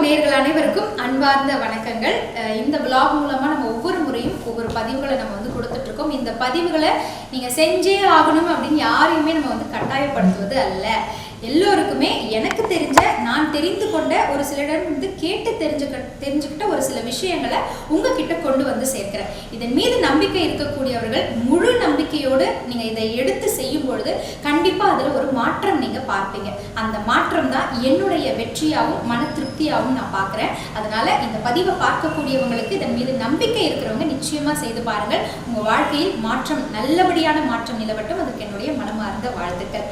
Vlog நேர்கள் அனைவருக்கும் அன்பார்ந்த வணக்கங்கள். அஹ் இந்த பிளாக் மூலமா நம்ம ஒவ்வொரு முறையும் ஒவ்வொரு பதிவுகளை நம்ம வந்து கொடுத்துட்டு இருக்கோம் இந்த பதிவுகளை நீங்க செஞ்சே ஆகணும் அப்படின்னு யாரையுமே நம்ம வந்து கட்டாயப்படுத்துவது அல்ல. எல்லோருக்குமே எனக்கு தெரிஞ்ச நான் நான் தெரிந்து கொண்ட ஒரு சிலரிடம் வந்து கேட்டு தெரிஞ்சுக்க தெரிஞ்சுக்கிட்ட ஒரு சில விஷயங்களை உங்ககிட்ட கொண்டு வந்து சேர்க்கிறேன். இதன் மீது நம்பிக்கை இருக்கக்கூடியவர்கள் முழு நம்பிக்கையோடு நீங்க இதை எடுத்து செய்யும் பொழுது கண்டிப்பா அதுல ஒரு மாற்றம் நீங்க பார்ப்பீங்க. அந்த மாற்றம் தான் என்னுடைய வெற்றியாகவும் மன திருப்தியாகவும் நான் பார்க்குறேன். அதனால இந்த பதிவை பார்க்கக்கூடியவங்களுக்கு இதன் மீது நம்பிக்கை இருக்கிறவங்க நிச்சயமா செய்து பாருங்கள். உங்க வாழ்க்கையில் மாற்றம் நல்லபடியான மாற்றம் நிலவட்டும். அதுக்கு என்னுடைய மனமார்ந்த வாழ்த்துக்கள்.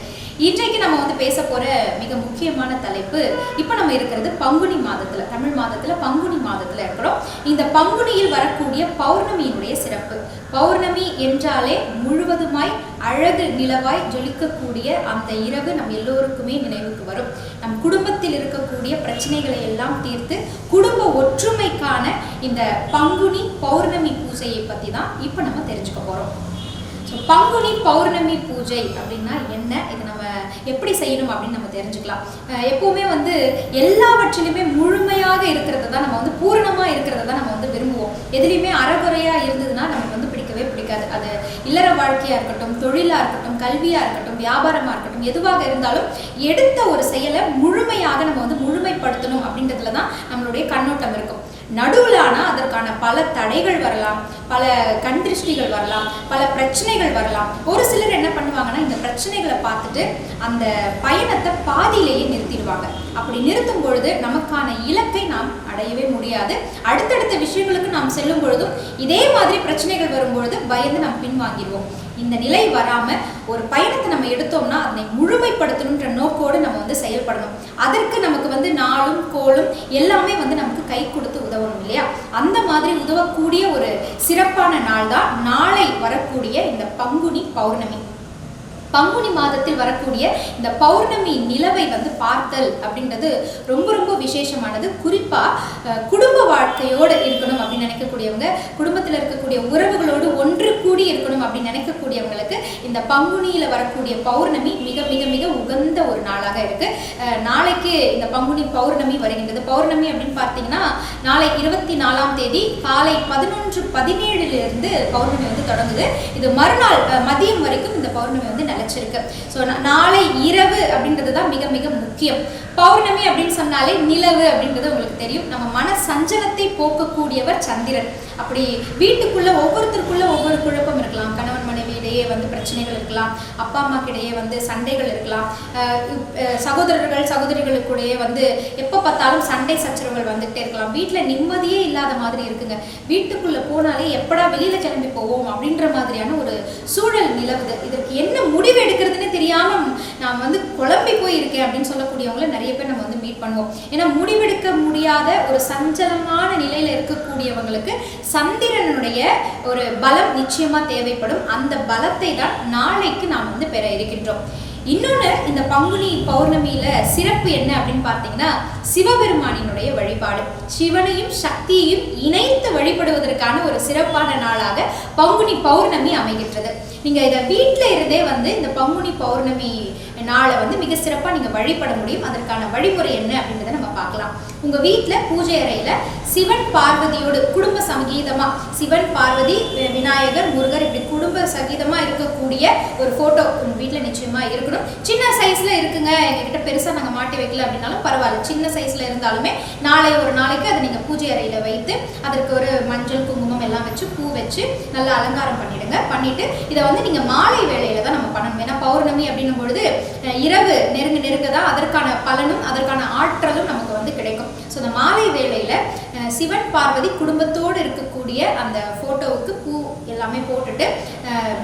இன்றைக்கு நம்ம வந்து பேச போற மிக முக்கியமான தலைப்பு இப்போ நம்ம இருக்கிறது பங்குனி மாதத்துல தமிழ் மாதத்துல பங்குனி மாதத்துல இருக்கிறோம். இந்த பங்குனியில் வரக்கூடிய பௌர்ணமியினுடைய சிறப்பு. பௌர்ணமி என்றாலே முழுவதுமாய் அழகு நிலவாய் ஜொலிக்கக்கூடிய அந்த இரவு நம் எல்லோருக்குமே நினைவுக்கு வரும். நம் குடும்பத்தில் இருக்கக்கூடிய பிரச்சனைகளை எல்லாம் தீர்த்து குடும்ப ஒற்றுமைக்கான இந்த பங்குனி பௌர்ணமி பூஜையை பத்தி தான் இப்போ நம்ம தெரிஞ்சுக்க போறோம். ஸோ பங்குனி பௌர்ணமி பூஜை அப்படின்னா என்ன? இது நம்ம எப்படி செய்யணும் அப்படின்னு நம்ம தெரிஞ்சுக்கலாம். அஹ் எப்பவுமே வந்து எல்லாவற்றிலுமே முழுமையாக இருக்கிறத தான் நம்ம வந்து பூரணமாக இருக்கிறத தான் நம்ம வந்து விரும்புவோம். எதுலேயுமே அறகுறையாக இருந்ததுன்னா நமக்கு வந்து பிடிக்கவே பிடிக்காது. அது இல்லற வாழ்க்கையாக இருக்கட்டும் தொழிலாக இருக்கட்டும் கல்வியாக இருக்கட்டும் வியாபாரமாக இருக்கட்டும் எதுவாக இருந்தாலும் எடுத்த ஒரு செயலை முழுமையாக நம்ம வந்து முழுமைப்படுத்தணும் அப்படின்றதுல தான் நம்மளுடைய கண்ணோட்டம் இருக்கும். நடுவில் ஆனால் அதற்கான பல தடைகள் வரலாம். பல கண்திருஷ்டிகள் வரலாம் பல பிரச்சனைகள் வரலாம். ஒரு சிலர் என்ன பண்ணுவாங்கன்னா இந்த பிரச்சனைகளை பார்த்துட்டு அந்த பயணத்தை பாதியிலேயே நிறுத்திடுவாங்க. அப்படி நிறுத்தும் பொழுது நமக்கான இலக்கை நாம் அடையவே முடியாது. அடுத்தடுத்த விஷயங்களுக்கு நாம் செல்லும் பொழுதும் இதே மாதிரி பிரச்சனைகள் வரும்பொழுது பயந்து நாம் பின்வாங்கிடுவோம். இந்த நிலை வராம ஒரு பயணத்தை நம்ம எடுத்தோம்னா அதனை முழுமைப்படுத்தணுன்ற நோக்கோடு நம்ம வந்து செயல்படணும். அதற்கு நமக்கு வந்து நாளும் கோளும் எல்லாமே வந்து நமக்கு கை கொடுத்து உதவணும் இல்லையா? அந்த மாதிரி உதவக்கூடிய ஒரு சிறப்பான நாள் தான் நாளை வரக்கூடிய இந்த பங்குனி பௌர்ணமி. பங்குனி மாதத்தில் வரக்கூடிய இந்த பௌர்ணமி நிலவை வந்து பார்த்தல் அப்படின்றது ரொம்ப ரொம்ப விசேஷமானது. குறிப்பா குடும்ப வாழ்க்கையோடு இருக்கணும் அப்படின்னு நினைக்கக்கூடியவங்க குடும்பத்தில் இருக்கக்கூடிய உறவுகளோடு ஒன்று கூடி இருக்கணும் அப்படின்னு நினைக்கக்கூடியவங்களுக்கு இந்த பங்குனியில வரக்கூடிய பௌர்ணமி மிக மிக மிக உகந்த ஒரு நாளாக இருக்கு. நாளைக்கு இந்த பங்குனி பௌர்ணமி வருகின்றது. பௌர்ணமி அப்படின்னு பார்த்தீங்கன்னா நாளை இருபத்தி நாலாம் தேதி காலை பதினொன்று பதினேழுல இருந்து பௌர்ணமி வந்து தொடங்குது. இது மறுநாள் மதியம் வரைக்கும் இந்த பௌர்ணமி வந்து நிலைச்சிருக்கு. ஸோ நாளை இரவு அப்படின்றது தான் மிக மிக முக்கியம். பௌர்ணமி அப்படின்னு சொன்னாலே நிலவு அப்படின்றது உங்களுக்கு தெரியும். நம்ம மன சஞ்சலத்தை போக்கக்கூடியவர் சந்திரன். அப்படி வீட்டுக்குள்ள ஒவ்வொருத்தருக்குள்ள ஒவ்வொரு குழப்பம் இருக்கலாம் கணவன் மனைவி இடையே வந்து பிரச்சனைகள் இருக்கலாம். அப்பா அம்மாக்கு இடையே வந்து சண்டைகள் இருக்கலாம். சகோதரர்கள் சகோதரிகளுக்குடையே வந்து எப்போ பார்த்தாலும் சண்டை சச்சரவுகள் வந்துகிட்டே இருக்கலாம். வீட்டில் நிம்மதியே இல்லாத மாதிரி இருக்குங்க. வீட்டுக்குள்ள போனாலே எப்படா வெளியில கிளம்பி போவோம் அப்படின்ற மாதிரியான ஒரு சூழல் நிலவுது. இதற்கு என்ன முடிவு எடுக்கிறதுன்னு தெரியாம நான் வந்து குழம்பி போய் இருக்கேன் அப்படின்னு சொல்லக்கூடியவங்கள நிறைய பேர் நம்ம வந்து மீட் பண்ணுவோம். ஏன்னா முடிவெடுக்க முடியாத ஒரு சஞ்சலமான நிலையில இருக்கக்கூடியவங்களுக்கு சந்திரனுடைய ஒரு பலம் நிச்சயமா தேவைப்படும். அந்த பலத்தை தான் நாளைக்கு நாம் வந்து பெற இருக்கின்றோம். இன்னொன்று இந்த பங்குனி பௌர்ணமியில சிறப்பு என்ன அப்படின்னு பார்த்தீங்கன்னா சிவபெருமானினுடைய வழிபாடு. சிவனையும் சக்தியையும் இணைத்து வழிபடுவதற்கான ஒரு சிறப்பான நாளாக பங்குனி பௌர்ணமி அமைகின்றது. நீங்கள் இதை வீட்டில் இருந்தே வந்து இந்த பங்குனி பௌர்ணமி நாளை வந்து மிக சிறப்பாக நீங்கள் வழிபட முடியும். அதற்கான வழிமுறை என்ன அப்படின்றத நம்ம பார்க்கலாம். உங்கள் வீட்டில் பூஜை அறையில் சிவன் பார்வதியோடு குடும்ப சங்கீதமாக சிவன் பார்வதி விநாயகர் முருகர் இப்படி குடும்ப சங்கீதமாக இருக்கக்கூடிய ஒரு ஃபோட்டோ உங்கள் வீட்டில் நிச்சயமாக இருக்கணும். சின்ன சைஸில் இருக்குங்க. எங்ககிட்ட பெருசாக நாங்கள் மாட்டி வைக்கல அப்படின்னாலும் பரவாயில்ல. சின்ன சைஸில் இருந்தாலுமே நாளை ஒரு நாளைக்கு அதை நீங்கள் பூஜை அறையில் வைத்து அதற்கு ஒரு மஞ்சள் குங்குமம் எல்லாம் வச்சு பூ வச்சு நல்லா அலங்காரம் பண்ணிடுங்க. பண்ணிவிட்டு இதை வந்து நீங்கள் மாலை வேலையில் தான் நம்ம பண்ணணும். ஏன்னா பௌர்ணமி அப்படின்னும் பொழுது இரவு நெருங்க நெருங்க தான் அதற்கான பலனும் அதற்கான ஆற்றலும் நமக்கு வந்து கிடைக்கும். ஸோ இந்த மாலை வேளையில் சிவன் பார்வதி குடும்பத்தோடு இருக்கக்கூடிய அந்த ஃபோட்டோவுக்கு பூ எல்லாமே போட்டுட்டு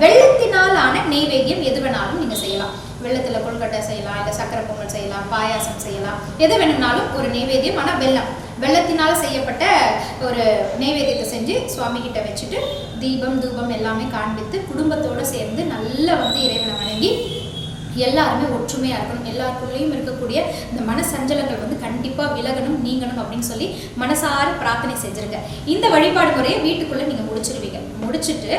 வெள்ளத்தினால் ஆன நெய்வேத்தியம் எது வேணாலும் நீங்கள் செய்யலாம். வெள்ளத்தில் கொழுக்கட்டை செய்யலாம் இல்லை சக்கரை பொங்கல் செய்யலாம் பாயாசம் செய்யலாம். எது வேணும்னாலும் ஒரு நெய்வேத்தியம் ஆனால் வெள்ளம் வெள்ளத்தினால் செய்யப்பட்ட ஒரு நெய்வேத்தியத்தை செஞ்சு சுவாமி கிட்ட வச்சுட்டு தீபம் தூபம் எல்லாமே காண்பித்து குடும்பத்தோடு சேர்ந்து நல்லா வந்து இறைவனை வணங்கி எல்லாருமே ஒற்றுமையாக இருக்கணும். எல்லாருக்குள்ளேயும் இருக்கக்கூடிய இந்த மன சஞ்சலங்கள் வந்து கண்டிப்பாக விலகணும் நீங்கணும் அப்படின்னு சொல்லி மனசார பிரார்த்தனை செஞ்சுருங்க. இந்த வழிபாடு முறையை வீட்டுக்குள்ளே நீங்கள் முடிச்சிருவீங்க. முடிச்சிட்டு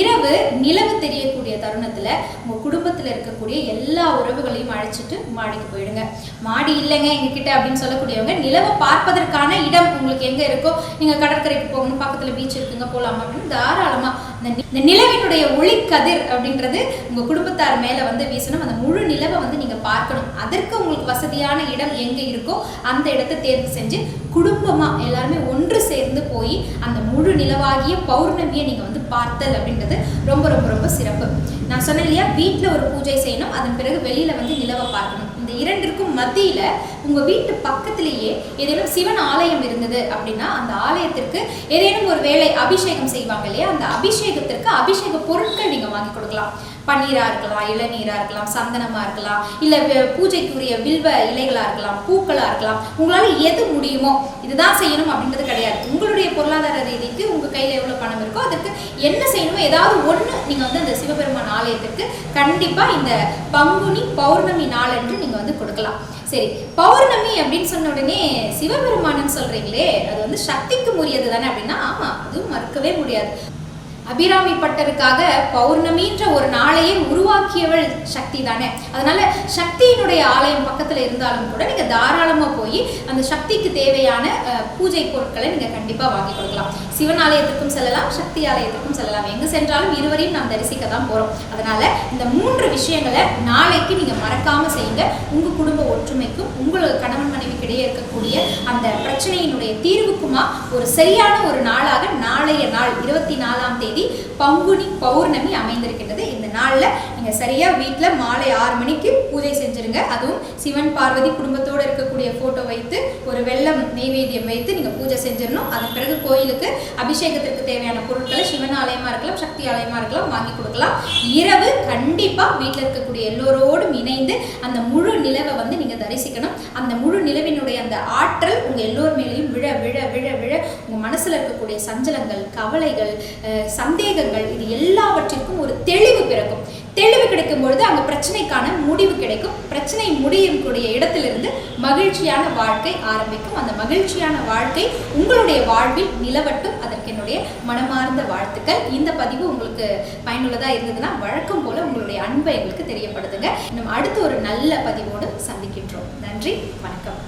இரவு நிலவு தெரியக்கூடிய தருணத்தில் உங்கள் குடும்பத்தில் இருக்கக்கூடிய எல்லா உறவுகளையும் அழைச்சிட்டு மாடிக்கு போயிடுங்க. மாடி இல்லைங்க எங்ககிட்ட அப்படின்னு சொல்லக்கூடியவங்க நிலவை பார்ப்பதற்கான இடம் உங்களுக்கு எங்கே இருக்கோ நீங்கள் கடற்கரைக்கு போகணும் பக்கத்தில் பீச் இருக்குங்க போகலாம் அப்படின்னு தாராளமாக இந்த இந்த நிலவினுடைய ஒளிக்கதிர் அப்படின்றது உங்கள் குடும்பத்தார் மேலே வந்து வீசணும். அந்த முழு நிலவை வந்து நீங்கள் பார்க்கணும். அதற்கு உங்களுக்கு வசதியான இடம் எங்கே இருக்கோ அந்த இடத்தை தேர்வு செஞ்சு குடும்பமாக எல்லாருமே ஒன்று சேர்ந்து போய் அந்த முழு நிலவாகிய பௌர்ணமியை நீங்கள் வந்து பார்த்தல் அப்படின்றது ரொம்ப ரொம்ப ரொம்ப சிறப்பு. நான் சொன்னேன் இல்லையா வீட்டில் ஒரு பூஜை செய்யணும் அதன் பிறகு வெளியில் வந்து நிலவை பார்க்கணும். இந்த இரண்டிற்கும் மத்தியில் உங்கள் வீட்டு பக்கத்திலேயே ஏதேனும் சிவன் ஆலயம் இருந்தது அப்படின்னா அந்த ஆலயத்திற்கு ஏதேனும் ஒரு வேலை அபிஷேகம் செய்வாங்க இல்லையா அந்த அபிஷேகத்திற்கு அபிஷேக பொருட்கள் நீங்கள் வாங்கி கொடுக்கலாம். பன்னீராக இருக்கலாம் இளநீராக இருக்கலாம் சந்தனமாக இருக்கலாம் இல்லை பூஜைக்குரிய வில்வ இலைகளாக இருக்கலாம் பூக்களாக இருக்கலாம். உங்களால் எது முடியுமோ இதுதான் செய்யணும் அப்படின்றது கிடையாது. உங்களுடைய பொருளாதார ரீதிக்கு உங்கள் கையில் எவ்வளோ பணம் இருக்கோ அதற்கு என்ன செய்யணுமோ ஏதாவது ஒன்று நீங்கள் வந்து அந்த சிவபெருமான் ஆலயத்துக்கு கண்டிப்பா இந்த பங்குனி பௌர்ணமி நாளன்று நீங்க வந்து கொடுக்கலாம். சரி பௌர்ணமி அப்படின்னு சொன்ன உடனே சிவபெருமானன்னு சொல்றீங்களே அது வந்து சக்திக்கு உரியது தானே அப்படின்னா ஆமா அதுவும் மறுக்கவே முடியாது. அபிராமி பட்டருக்காக பௌர்ணமின்ற ஒரு நாளையே உருவாக்கியவள் சக்தி தானே அதனால சக்தியினுடைய ஆலயம் பக்கத்துல இருந்தாலும் கூட நீங்க தாராளமா போய் அந்த சக்திக்கு தேவையான பூஜை பொருட்களை நீங்க கண்டிப்பா வாங்கி கொடுக்கலாம். சிவன் ஆலயத்துக்கும் செல்லலாம் சக்தி ஆலயத்துக்கும் செல்லலாம். எங்க சென்றாலும் இருவரையும் நாம் தரிசிக்க தான் போறோம். அதனால இந்த மூன்று விஷயங்களை நாளைக்கு நீங்க மறக்காம செய்யுங்க. உங்க குடும்ப ஒற்றுமைக்கும் உங்கள் கணவன் மனைவிக்கிடையே இருக்கக்கூடிய அந்த பிரச்சனையினுடைய தீர்வுக்குமா ஒரு சரியான ஒரு நாளாக நாளைய நாள் இருபத்தி நாலாம் தேதி பங்குனி பௌர்ணமி அமைந்திருக்கின்றது. இந்த நாளில் நீங்கள் சரியாக வீட்டில் மாலை ஆறு மணிக்கு பூஜை செஞ்சுருங்க. அதுவும் சிவன் பார்வதி குடும்பத்தோடு இருக்கக்கூடிய ஃபோட்டோ வைத்து ஒரு வெள்ளம் நெய்வேத்தியம் வைத்து நீங்கள் பூஜை செஞ்சிடணும் அதன் பிறகு கோயிலுக்கு அபிஷேகத்திற்கு தேவையான பொருட்களை சிவன் ஆலயமாக இருக்கலாம் சக்தி ஆலயமாக இருக்கலாம் வாங்கி கொடுக்கலாம். இரவு கண்டிப்பாக வீட்டில் இருக்கக்கூடிய எல்லோரோடும் இணைந்து அந்த முழு நிலவை வந்து நீங்கள் தரிசிக்கணும். அந்த முழு நிலவினுடைய அந்த ஆற்றல் உங்கள் எல்லோர் மேலேயும் விழ விழ விழ விழ உங்கள் மனசில் இருக்கக்கூடிய சஞ்சலங்கள் கவலைகள் சந்தேகங்கள் இது எல்லாவற்றிற்கும் ஒரு தெளிவு பிறக்கும். தெளிவு கிடைக்கும் பொழுது அங்கே பிரச்சனைக்கான முடிவு கிடைக்கும். பிரச்சனை முடியும் கூடிய இடத்திலிருந்து மகிழ்ச்சியான வாழ்க்கை ஆரம்பிக்கும். அந்த மகிழ்ச்சியான வாழ்க்கை உங்களுடைய வாழ்வில் நிலவட்டும். அதற்கு என்னுடைய மனமார்ந்த வாழ்த்துக்கள். இந்த பதிவு உங்களுக்கு பயனுள்ளதாக இருந்ததுன்னா வழக்கம் போல உங்களுடைய அன்பை எங்களுக்கு தெரியப்படுத்துங்க. இன்னும் அடுத்த ஒரு நல்ல பதிவோடு சந்திக்கின்றோம். நன்றி வணக்கம்.